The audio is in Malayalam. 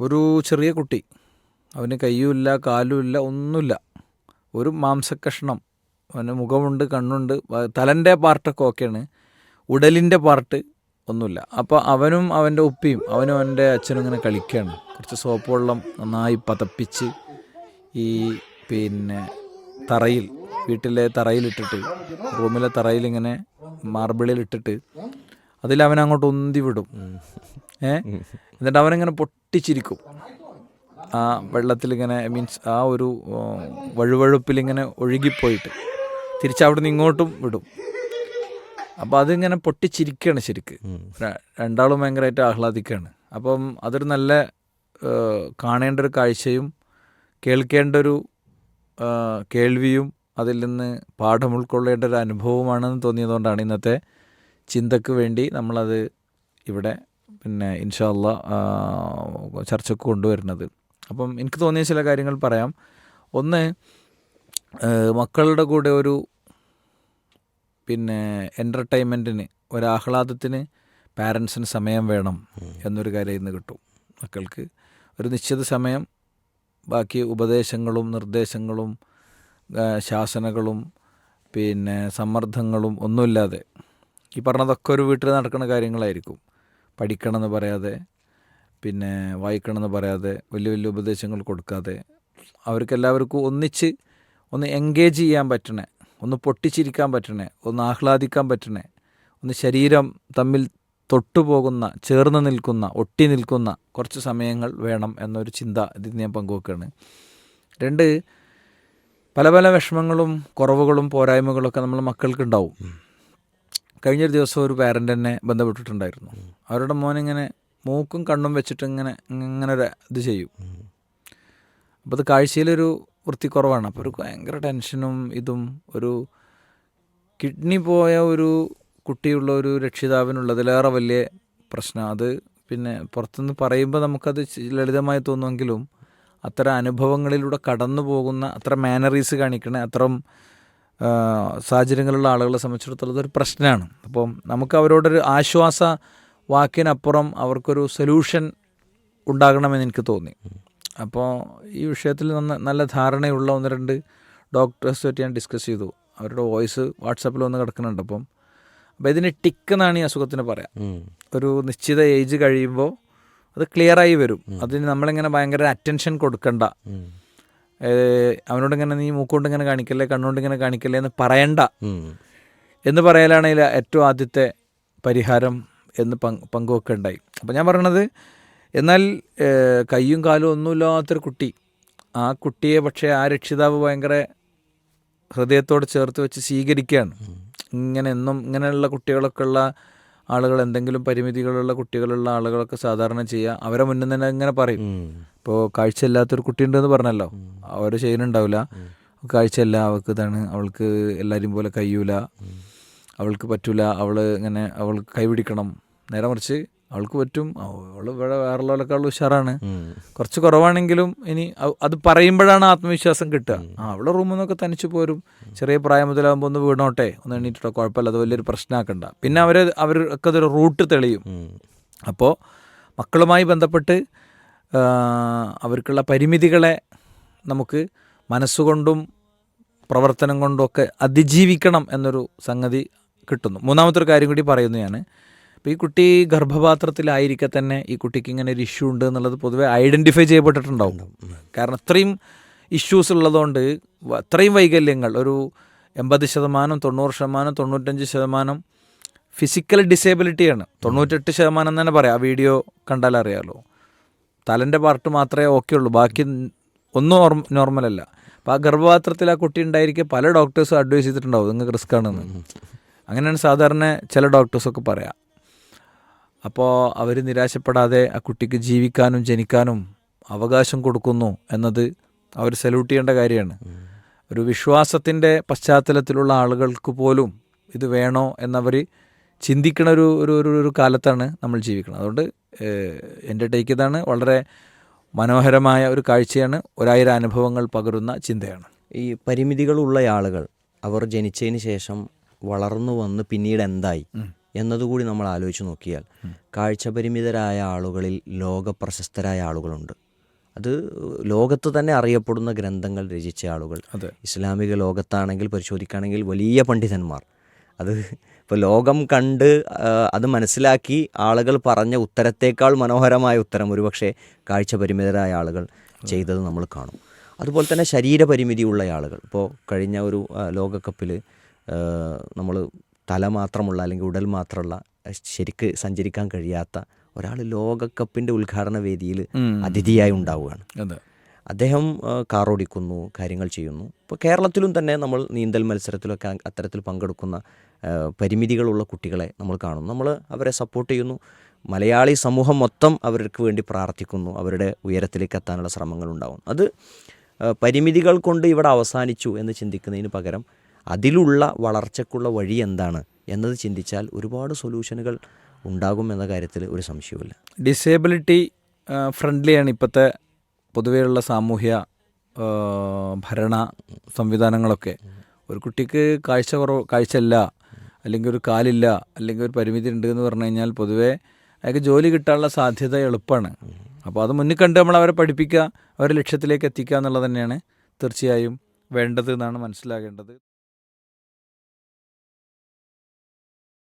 ഒരു ചെറിയ കുട്ടി. അവന് കയ്യുമില്ല കാലുമില്ല ഒന്നുമില്ല. ഒരു മാംസക്കഷ്ണം. അവന് മുഖമുണ്ട് കണ്ണുണ്ട് തലന്റെ പാർട്ടൊക്കെ ഓക്കെയാണ്. ഉടലിന്റെ പാർട്ട് ഒന്നുമില്ല. അപ്പോൾ അവനും അവന്റെ ഉപ്പിയും അവനും അവന്റെ അച്ഛനും ഇങ്ങനെ കളിക്കുകയാണ് കുറച്ച് സോപ്പ് വെള്ളം നന്നായി പതപ്പിച്ച് ഈ പിന്നെ തറയിൽ വീട്ടിലെ തറയിലിട്ടിട്ട് റൂമിലെ തറയിൽ ഇങ്ങനെ മാർബിളിൽ ഇട്ടിട്ട് അതിൽ അവൻ അങ്ങോട്ട് ഉന്തി വിടും. ഏ? എന്നിട്ട് അവനിങ്ങനെ പൊട്ടിച്ചിരിക്കും. ആ വെള്ളത്തിലിങ്ങനെ മീൻസ് ആ ഒരു വഴുവഴുപ്പിലിങ്ങനെ ഒഴുകിപ്പോയിട്ട് തിരിച്ചവിടുന്ന് ഇങ്ങോട്ടും വിടും. അപ്പം അതിങ്ങനെ പൊട്ടിച്ചിരിക്കുകയാണ് ശരിക്ക്. രണ്ടാളും ഭയങ്കരമായിട്ട് ആഹ്ലാദിക്കുകയാണ് അപ്പം അതൊരു നല്ല കാണേണ്ട ഒരു കാഴ്ചയും കേൾക്കേണ്ട ഒരു കേൾവിയും അതിൽ നിന്ന് പാഠം ഉൾക്കൊള്ളേണ്ട ഒരു അനുഭവമാണെന്ന് തോന്നിയതുകൊണ്ടാണ് ഇന്നത്തെ ചിന്തക്ക് വേണ്ടി നമ്മളത് ഇവിടെ പിന്നെ ഇൻഷാല്ല ചർച്ചക്ക് കൊണ്ടുവരുന്നത്. അപ്പം എനിക്ക് തോന്നിയ ചില കാര്യങ്ങൾ പറയാം. ഒന്ന് മക്കളുടെ കൂടെ ഒരു പിന്നെ എന്റർടൈൻമെന്റിന് ഒരാഹ്ലാദത്തിന് പാരൻസിന് സമയം വേണം എന്നൊരു കാര്യം ഇന്ന് കിട്ടും മക്കൾക്ക്. ഒരു നിശ്ചിത സമയം ബാക്കി ഉപദേശങ്ങളും നിർദ്ദേശങ്ങളും ശാസനകളും പിന്നെ സമ്മർദ്ദങ്ങളും ഒന്നുമില്ലാതെ ഈ പറഞ്ഞതൊക്കെ ഒരു വീട്ടിൽ നടക്കുന്ന കാര്യങ്ങളായിരിക്കും. പഠിക്കണമെന്ന് പറയാതെ പിന്നെ വായിക്കണമെന്ന് പറയാതെ വലിയ വലിയ ഉപദേശങ്ങൾ കൊടുക്കാതെ അവർക്കെല്ലാവർക്കും ഒന്നിച്ച് ഒന്ന് എൻഗേജ് ചെയ്യാൻ പറ്റണേ ഒന്ന് പൊട്ടിച്ചിരിക്കാൻ പറ്റണേ ഒന്ന് ആഹ്ലാദിക്കാൻ പറ്റണേ ഒന്ന് ശരീരം തമ്മിൽ തൊട്ടുപോകുന്ന ചേർന്ന് നിൽക്കുന്ന ഒട്ടി നിൽക്കുന്ന കുറച്ച് സമയങ്ങൾ വേണം എന്നൊരു ചിന്ത ഇതിൽ ഞാൻ പങ്കുവെക്കുകയാണ് രണ്ട് പല പല വിഷമങ്ങളും കുറവുകളും പോരായ്മകളൊക്കെ നമ്മൾ മക്കൾക്ക് ഉണ്ടാവും. കഴിഞ്ഞൊരു ദിവസം ഒരു പാരന്റ് എന്നെ ബന്ധപ്പെട്ടിട്ടുണ്ടായിരുന്നു. അവരുടെ മോനിങ്ങനെ മൂക്കും കണ്ണും വെച്ചിട്ട് ഇങ്ങനെ ഇങ്ങനെ ഒരു ഇത് ചെയ്യും. അപ്പോൾ അത് കാഴ്ചയിലൊരു വൃത്തിക്കുറവാണ്. അപ്പോൾ ഒരു ഭയങ്കര ടെൻഷനും ഇതും ഒരു കിഡ്നി പോയ ഒരു കുട്ടിയുള്ള ഒരു രക്ഷിതാവിനുള്ളതിലേറെ വലിയ പ്രശ്നം. അത് പിന്നെ പുറത്തുനിന്ന് പറയുമ്പോൾ നമുക്കത് ലളിതമായി തോന്നുമെങ്കിലും അത്ര അനുഭവങ്ങളിലൂടെ കടന്നു പോകുന്ന അത്ര മാനറീസ് കാണിക്കണ അത്തരം ആ, സാഹചര്യങ്ങളുള്ള ആളുകളെ സംബന്ധിച്ചിടത്തോളം ഒരു പ്രശ്നമാണ്. അപ്പം നമുക്ക് അവരോടൊരു ആശ്വാസ വാക്കിനപ്പുറം അവർക്കൊരു സൊല്യൂഷൻ ഉണ്ടാകണമെന്ന് എനിക്ക് തോന്നി. അപ്പോൾ ഈ വിഷയത്തിൽ നന്ന നല്ല ധാരണയുള്ള ഒന്ന് രണ്ട് ഡോക്ടേഴ്സ് പറ്റി ഞാൻ ഡിസ്കസ് ചെയ്തു. അവരുടെ വോയിസ് വാട്സപ്പിൽ ഒന്ന് കിടക്കുന്നുണ്ട് അപ്പം. അപ്പോൾ ഇതിന് ടിക്ക് എന്നാണ് ഈ അസുഖത്തിന് പറയാം. ഒരു നിശ്ചിത ഏജ് കഴിയുമ്പോൾ അത് ക്ലിയറായി വരും. അതിന് നമ്മളിങ്ങനെ ഭയങ്കര അറ്റൻഷൻ കൊടുക്കണ്ട. അവനോട് ഇങ്ങനെ നീ മൂക്കൊണ്ട് ഇങ്ങനെ കാണിക്കല്ലേ കണ്ണുകൊണ്ട് ഇങ്ങനെ കാണിക്കല്ലേ എന്ന് പറയണ്ട. എന്ന് പറയലാണെങ്കിൽ ഏറ്റവും ആദ്യത്തെ പരിഹാരം എന്ന് പങ്കുവെക്കുക ഉണ്ടായി. അപ്പോൾ ഞാൻ പറയണത് എന്നാൽ കയ്യും കാലും ഒന്നുമില്ലാത്തൊരു കുട്ടി ആ കുട്ടിയെ പക്ഷേ ആ രക്ഷിതാവ് ഭയങ്കര ഹൃദയത്തോട് ചേർത്ത് വെച്ച് സ്വീകരിക്കുകയാണ്. ഇങ്ങനെ എന്നും ഇങ്ങനെയുള്ള കുട്ടികളൊക്കെ ഉള്ള ആളുകൾ എന്തെങ്കിലും പരിമിതികളുള്ള കുട്ടികളുള്ള ആളുകളൊക്കെ സാധാരണ ചെയ്യുക. അവരെ മുന്നിൽ തന്നെ ഇങ്ങനെ പറയും. ഇപ്പോൾ കാഴ്ചയില്ലാത്തൊരു കുട്ടിയുണ്ടെന്ന് പറഞ്ഞല്ലോ. അവർ ചെയ്യുന്നുണ്ടാവില്ല. കാഴ്ചയില്ല അവൾക്ക് ഇതാണ് അവൾക്ക് എല്ലാവരും പോലെ കഴിയൂല. അവൾക്ക് പറ്റൂല അവൾ ഇങ്ങനെ അവൾക്ക് കൈപിടിക്കണം. നേരെ മറിച്ച് അവൾക്ക് പറ്റും. അവൾ ഇവിടെ വേറുള്ളവരെക്കാളും ഉഷാറാണ്. കുറച്ച് കുറവാണെങ്കിലും ഇനി അത് പറയുമ്പോഴാണ് ആത്മവിശ്വാസം കിട്ടുക. ആ അവളെ റൂമിൽ നിന്നൊക്കെ തനിച്ച് പോരും. ചെറിയ പ്രായം മുതലാകുമ്പോൾ ഒന്ന് വീണോട്ടെ? ഒന്ന് എണ്ണീട്ടോ കുഴപ്പമില്ല. അത് വലിയൊരു പ്രശ്നമാക്കണ്ട പിന്നെ അവർ അവർക്ക് അതൊരു റൂട്ട് തെളിയും. അപ്പോൾ മക്കളുമായി ബന്ധപ്പെട്ട് അവർക്കുള്ള പരിമിതികളെ നമുക്ക് മനസ്സുകൊണ്ടും പ്രവർത്തനം കൊണ്ടും ഒക്കെ അതിജീവിക്കണം എന്നൊരു സംഗതി കിട്ടുന്നു. മൂന്നാമത്തെ ഒരു കാര്യം കൂടി പറയുന്നു ഞാൻ ഇപ്പോൾ ഈ കുട്ടി ഗർഭപാത്രത്തിലായിരിക്കെ തന്നെ ഈ കുട്ടിക്ക് ഇങ്ങനെ ഒരു ഇഷ്യൂ ഉണ്ട് എന്നുള്ളത് പൊതുവെ ഐഡന്റിഫൈ ചെയ്യപ്പെട്ടിട്ടുണ്ടാവും. കാരണം അത്രയും ഇഷ്യൂസ് ഉള്ളതുകൊണ്ട് അത്രയും വൈകല്യങ്ങൾ ഒരു എൺപത് ശതമാനം തൊണ്ണൂറ് ശതമാനം തൊണ്ണൂറ്റഞ്ച് ശതമാനം ഫിസിക്കൽ ഡിസേബിലിറ്റിയാണ് തൊണ്ണൂറ്റെട്ട് ശതമാനം തന്നെ പറയാം. ആ വീഡിയോ കണ്ടാൽ അറിയാമല്ലോ തലന്റെ പാർട്ട് മാത്രമേ ഓക്കെ ഉള്ളൂ. ബാക്കി ഒന്നും ഓർമ്മ നോർമലല്ല അപ്പോൾ ആ ഗർഭപാത്രത്തിൽ ആ കുട്ടി ഉണ്ടായിരിക്കെ പല ഡോക്ടേഴ്സും അഡ്വൈസ് ചെയ്തിട്ടുണ്ടാവും. നിങ്ങൾക്ക് റിസ്ക് ആണെന്ന്. അങ്ങനെയാണ് സാധാരണ ചില ഡോക്ടേഴ്സൊക്കെ പറയാം. അപ്പോൾ അവർ നിരാശപ്പെടാതെ ആ കുട്ടിക്ക് ജീവിക്കാനും ജനിക്കാനും അവകാശം കൊടുക്കുന്നു എന്നത് അവർ സല്യൂട്ട് ചെയ്യേണ്ട കാര്യമാണ്. ഒരു വിശ്വാസത്തിന്റെ പശ്ചാത്തലത്തിലുള്ള ആളുകൾക്ക് പോലും ഇത് വേണോ എന്നവർ ചിന്തിക്കണ ഒരു ഒരു ഒരു കാലത്താണ് നമ്മൾ ജീവിക്കുന്നത്. അതുകൊണ്ട് എന്റെ ടേക്ക് ഇതാണ് വളരെ മനോഹരമായ ഒരു കാഴ്ചയാണ്. ഒരായിരം അനുഭവങ്ങൾ പകരുന്ന ചിന്തയാണ്. ഈ പരിമിതികളുള്ള ആളുകൾ അവർ ജനിച്ചതിന് ശേഷം വളർന്നു വന്ന് പിന്നീട് എന്തായി? എന്നതുകൂടി നമ്മൾ ആലോചിച്ച് നോക്കിയാൽ കാഴ്ചപരിമിതരായ ആളുകളിൽ ലോകപ്രശസ്തരായ ആളുകളുണ്ട്. അത് ലോകത്ത് തന്നെ അറിയപ്പെടുന്ന ഗ്രന്ഥങ്ങൾ രചിച്ച ആളുകൾ. അതെ. ഇസ്ലാമിക ലോകത്താണെങ്കിൽ പരിശോധിക്കുകയാണെങ്കിൽ വലിയ പണ്ഡിതന്മാർ. അത് ഇപ്പോൾ ലോകം കണ്ട് അത് മനസ്സിലാക്കി ആളുകൾ പറഞ്ഞ ഉത്തരത്തേക്കാൾ മനോഹരമായ ഉത്തരം ഒരുപക്ഷെ കാഴ്ചപരിമിതരായ ആളുകൾ ചെയ്തത് നമ്മൾ കാണും. അതുപോലെ തന്നെ ശരീരപരിമിതിയുള്ള ആളുകൾ. ഇപ്പോൾ കഴിഞ്ഞ ഒരു ലോകകപ്പിൽ നമ്മൾ തല മാത്രമുള്ള അല്ലെങ്കിൽ ഉടൽ മാത്രമുള്ള ശരിക്ക് സഞ്ചരിക്കാൻ കഴിയാത്ത ഒരാൾ ലോകകപ്പിന്റെ ഉദ്ഘാടന വേദിയിൽ അതിഥിയായി ഉണ്ടാവുകയാണ്. അദ്ദേഹം കാർ കാറോടിക്കുന്നു കാര്യങ്ങൾ ചെയ്യുന്നു. ഇപ്പോൾ കേരളത്തിലും തന്നെ നമ്മൾ നീന്തൽ മത്സരത്തിലൊക്കെ അത്തരത്തിൽ പങ്കെടുക്കുന്ന പരിമിതികളുള്ള കുട്ടികളെ നമ്മൾ കാണുന്നു. നമ്മൾ അവരെ സപ്പോർട്ട് ചെയ്യുന്നു. മലയാളി സമൂഹം മൊത്തം അവർക്ക് വേണ്ടി പ്രാർത്ഥിക്കുന്നു. അവരുടെ ഉയരത്തിലേക്ക് എത്താനുള്ള ശ്രമങ്ങൾ ഉണ്ടാവും അത് പരിമിതികൾ കൊണ്ട് ഇവിടെ അവസാനിച്ചു എന്ന് ചിന്തിക്കുന്നതിന് പകരം അതിലുള്ള വളർച്ചയ്ക്കുള്ള വഴി എന്താണ്? എന്നത് ചിന്തിച്ചാൽ ഒരുപാട് സൊല്യൂഷനുകൾ ഉണ്ടാകും എന്ന കാര്യത്തിൽ ഒരു സംശയവുമില്ല. ഡിസേബിലിറ്റി ഫ്രണ്ട്ലിയാണ് ഇപ്പോഴത്തെ പൊതുവെയുള്ള സാമൂഹ്യ ഭരണ സംവിധാനങ്ങളൊക്കെ. ഒരു കുട്ടിക്ക് കാഴ്ച കുറവ് കാഴ്ചയില്ല അല്ലെങ്കിൽ ഒരു കാലില്ല അല്ലെങ്കിൽ ഒരു പരിമിതി ഉണ്ട് എന്ന് പറഞ്ഞു കഴിഞ്ഞാൽ പൊതുവേ അയാൾക്ക് ജോലി കിട്ടാനുള്ള സാധ്യത എളുപ്പമാണ്. അപ്പോൾ അത് മുന്നിൽ കണ്ട് നമ്മൾ അവരെ പഠിപ്പിക്കുക അവരെ ലക്ഷ്യത്തിലേക്ക് എത്തിക്കുക എന്നുള്ളത് തന്നെയാണ് തീർച്ചയായും വേണ്ടത് എന്നാണ് മനസ്സിലാകേണ്ടത്.